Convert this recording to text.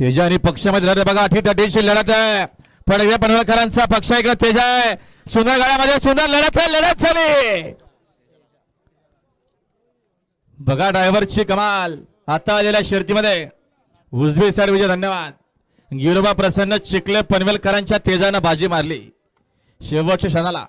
तेजा आणि पक्षामध्ये लढत बघा ठीक टेन्शन लढत आहे. पडव्या पनवेलकरांचा पक्ष इकडे तेजा आहे. सुंदर गाड्यामध्ये सुंदर लढत आहे लढत झाली. बघा ड्रायव्हरची कमाल. आता आलेल्या शर्तीमध्ये. उजवी साईड विजय धन्यवाद. गिरोबा प्रसन्न चिखले पनवेलकरांच्या तेजानं बाजी मारली. शेवटच्या क्षणाला.